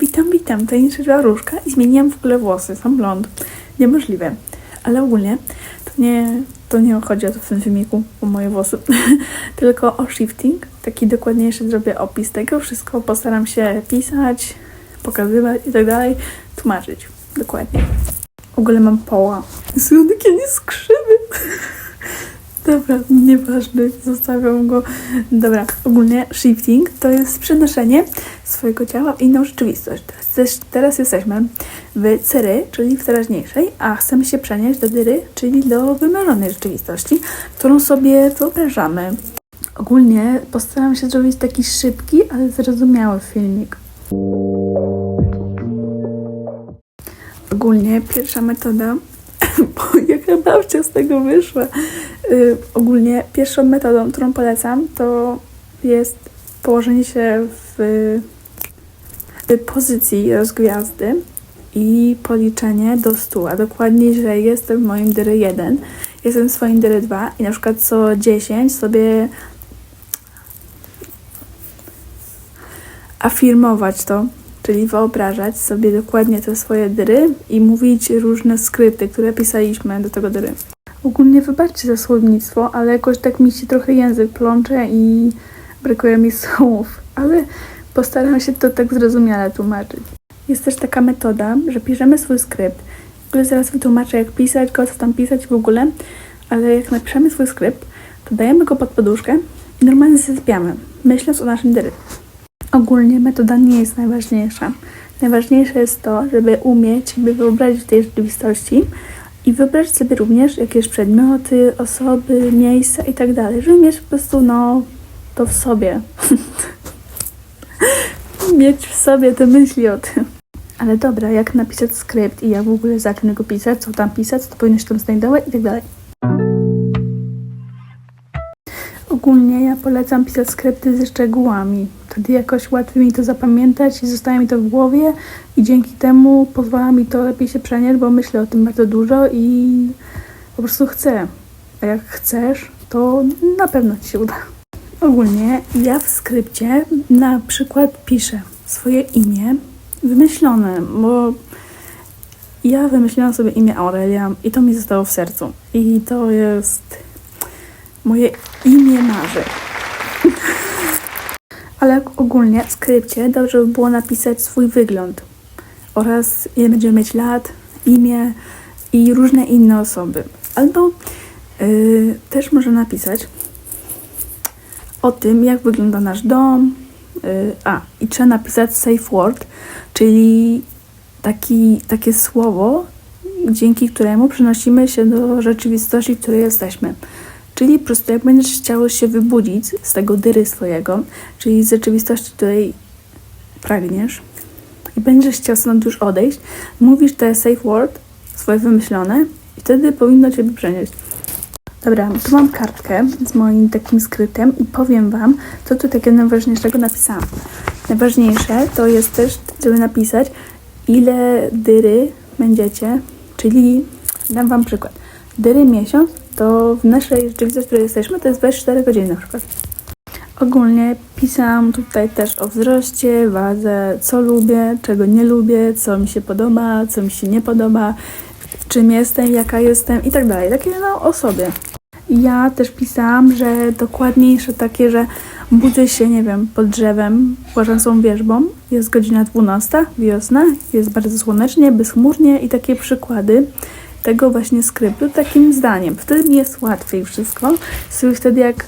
Witam, witam, to jest różka i zmieniłam w ogóle włosy, są blond. Niemożliwe. Ale ogólnie to nie, to nie chodzi o to w tym filmiku, o moje włosy, tylko o shifting. Taki dokładniejszy zrobię opis tego. Wszystko postaram się pisać, pokazywać i tak dalej, tłumaczyć. Dokładnie. W ogóle mam poła. Są takie nie skrzywy. Dobra, nieważne, zostawiam go. Dobra, ogólnie shifting to jest przenoszenie swojego ciała w inną rzeczywistość. Teraz, teraz jesteśmy w cery, czyli w teraźniejszej, a chcemy się przenieść do dyry, czyli do wymarzonej rzeczywistości, którą sobie wyobrażamy. Ogólnie postaram się zrobić taki szybki, ale zrozumiały filmik. Ogólnie pierwsza metoda, bo jaka babcia z tego wyszła. Y, ogólnie pierwszą metodą, którą polecam, to jest położenie się w, w pozycji rozgwiazdy i policzenie do 100, a dokładnie, że jestem w moim dyry 1, jestem w swoim dyry 2 i na przykład co 10 sobie afirmować to, czyli wyobrażać sobie dokładnie te swoje dyry i mówić różne skrypty, które pisaliśmy do tego dyry. Ogólnie wybaczcie za słownictwo, ale jakoś tak mi się trochę język plącze i brakuje mi słów, ale postaram się to tak zrozumiale tłumaczyć. Jest też taka metoda, że piszemy swój skrypt. W ogóle zaraz wytłumaczę, jak pisać go, co tam pisać w ogóle, ale jak napiszemy swój skrypt, to dajemy go pod poduszkę i normalnie zasypiamy, myśląc o naszym dyry. Ogólnie metoda nie jest najważniejsza. Najważniejsze jest to, żeby umieć jakby wyobrazić w tej rzeczywistości i wyobrazić sobie również jakieś przedmioty, osoby, miejsca i tak dalej, żeby mieć po prostu no to w sobie. mieć w sobie te myśli o tym. Ale dobra, jak napisać skrypt i jak w ogóle zacznę go pisać, co tam pisać, co powinno się tam znajdować i tak dalej. Ogólnie ja polecam pisać skrypty ze szczegółami. Wtedy jakoś łatwiej mi to zapamiętać i zostaje mi to w głowie i dzięki temu pozwala mi to lepiej się przenieść, bo myślę o tym bardzo dużo i po prostu chcę. A jak chcesz, to na pewno ci się uda. Ogólnie ja w skrypcie na przykład piszę swoje imię wymyślone, bo ja wymyśliłam sobie imię Aurelia i to mi zostało w sercu. I to jest moje imię marzeń. Ale ogólnie w skrypcie dobrze by było napisać swój wygląd oraz ile będziemy mieć lat, imię i różne inne osoby. Albo yy, też można napisać o tym, jak wygląda nasz dom. Yy, a, i trzeba napisać safe word, czyli taki, takie słowo, dzięki któremu przenosimy się do rzeczywistości, w której jesteśmy. Czyli po prostu jak będziesz chciał się wybudzić z tego dyry swojego, czyli z rzeczywistości, której pragniesz i będziesz chciał stąd już odejść, mówisz te safe word, swoje wymyślone i wtedy powinno Ciebie przenieść. Dobra, tu mam kartkę z moim takim skryptem i powiem Wam, co tu takiego najważniejszego napisałam. Najważniejsze to jest też, żeby napisać, ile dyry będziecie, czyli dam Wam przykład. Dyry miesiąc to w naszej rzeczywistości, w której jesteśmy, to jest 24 godziny na przykład. Ogólnie pisałam tutaj też o wzroście, wadze, co lubię, czego nie lubię, co mi się podoba, co mi się nie podoba, czym jestem, jaka jestem i tak dalej. Takie no o sobie. Ja też pisałam, że dokładniejsze takie, że budzę się, nie wiem, pod drzewem, płażącą wierzbą, jest godzina 12, wiosna, jest bardzo słonecznie, bezchmurnie i takie przykłady tego właśnie skryptu takim zdaniem. Wtedy mi jest łatwiej wszystko. Sobie wtedy jak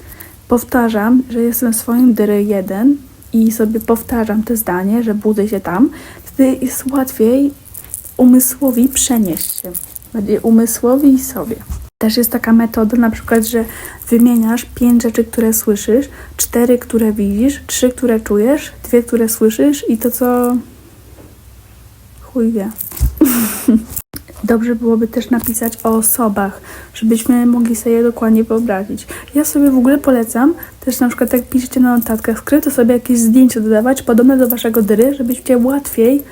powtarzam, że jestem swoim dyry 1 i sobie powtarzam to zdanie, że budzę się tam, wtedy jest łatwiej umysłowi przenieść się. Bardziej umysłowi i sobie. Też jest taka metoda, na przykład, że wymieniasz pięć rzeczy, które słyszysz, cztery, które widzisz, trzy, które czujesz, dwie, które słyszysz i to, co chuj wie. Dobrze byłoby też napisać o osobach, żebyśmy mogli sobie je dokładnie wyobrazić. Ja sobie w ogóle polecam, też na przykład jak piszecie na notatkach skryto sobie jakieś zdjęcie dodawać podobne do waszego dyry, żebyście łatwiej,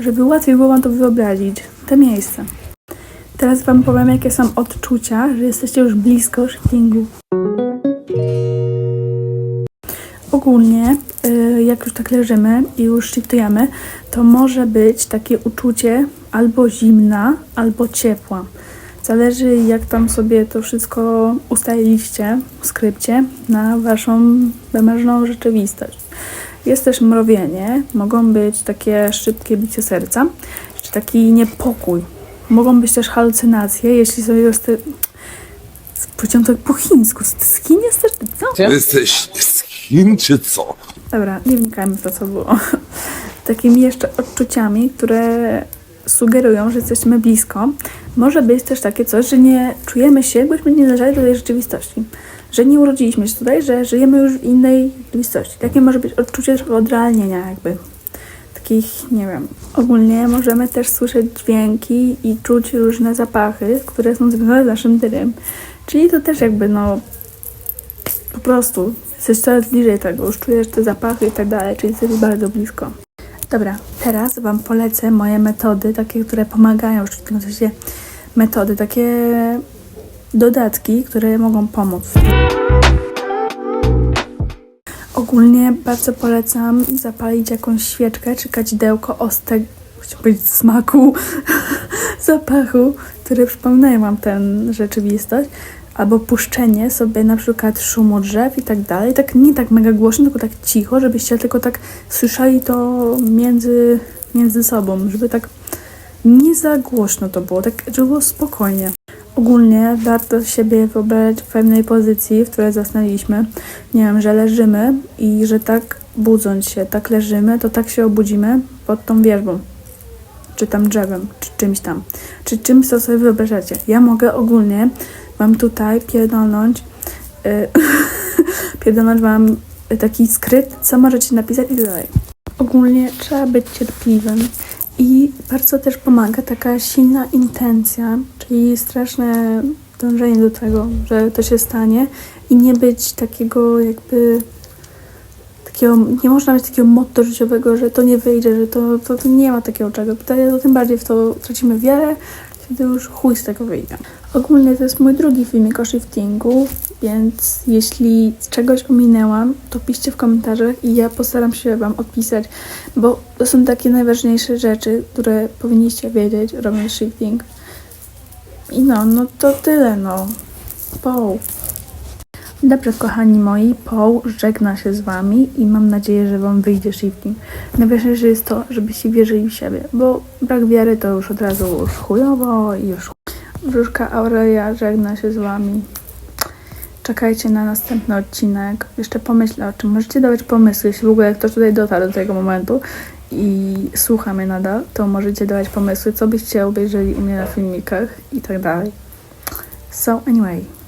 żeby łatwiej było wam to wyobrazić, te miejsca. Teraz wam powiem, jakie są odczucia, że jesteście już blisko shiftingu. Ogólnie jak już tak leżymy i już shiftujemy, to może być takie uczucie albo zimna, albo ciepła. Zależy jak tam sobie to wszystko ustaliliście w skrypcie na waszą wymarzoną rzeczywistość. Jest też mrowienie, mogą być takie szybkie bicie serca, czy taki niepokój. Mogą być też halucynacje, jeśli sobie jest... Powiedziałam tak po chińsku. Z Chin jesteś? Co? Jesteś z Chin czy co? Dobra, nie wnikajmy w to, co było. Takimi jeszcze odczuciami, które sugerują, że jesteśmy blisko, może być też takie coś, że nie czujemy się, jakbyśmy nie należeli do tej rzeczywistości. Że nie urodziliśmy się tutaj, że żyjemy już w innej rzeczywistości. Takie może być odczucie trochę odrealnienia jakby. Takich, nie wiem. Ogólnie możemy też słyszeć dźwięki i czuć różne zapachy, które są związane z naszym dyrem. Czyli to też jakby, no, po prostu jesteś coraz bliżej tego, już czujesz te zapachy i tak dalej, czyli jesteś bardzo blisko. Dobra, teraz Wam polecę moje metody, takie, które pomagają, w tym sensie metody, takie dodatki, które mogą pomóc. Ogólnie bardzo polecam zapalić jakąś świeczkę czy kadzidełko o tego, chciałam powiedzieć smaku, zapachu, które przypominają Wam tę rzeczywistość, albo puszczenie sobie na przykład szumu drzew i tak dalej, tak nie tak mega głośno, tylko tak cicho, żebyście tylko tak słyszeli to między, między sobą, żeby tak nie za głośno to było, tak żeby było spokojnie. Ogólnie warto siebie wyobrazić w pewnej pozycji, w której zasnęliśmy. Nie wiem, że leżymy i że tak budząc się, tak leżymy, to tak się obudzimy pod tą wierzbą czy tam drzewem, czy czymś tam, czy czymś, co sobie wyobrażacie. Ja mogę ogólnie Wam tutaj pierdolnąć, yy, pierdolnąć Wam taki skrypt, co możecie napisać i dalej. Ogólnie trzeba być cierpliwym i bardzo też pomaga taka silna intencja, czyli straszne dążenie do tego, że to się stanie i nie być takiego jakby takiego, nie można mieć takiego motto życiowego, że to nie wyjdzie, że to, to, to nie ma takiego czego. Wtedy to tym bardziej w to tracimy wiarę, wtedy już chuj z tego wyjdzie. Ogólnie to jest mój drugi filmik o shiftingu, więc jeśli czegoś ominęłam, to piszcie w komentarzach i ja postaram się Wam odpisać, bo to są takie najważniejsze rzeczy, które powinniście wiedzieć robiąc shifting. I no, no to tyle, no. Poł. Dobrze, kochani moi, Paul żegna się z Wami i mam nadzieję, że Wam wyjdzie shifting. Najważniejsze jest to, żebyście wierzyli w siebie, bo brak wiary to już od razu już chujowo i już Wróżka Aurelia żegna się z Wami. Czekajcie na następny odcinek. Jeszcze pomyślę o czym. Możecie dawać pomysły, jeśli w ogóle ktoś tutaj dotarł do tego momentu i słucha mnie nadal, to możecie dawać pomysły, co byście obejrzeli u mnie na filmikach i tak dalej. So anyway.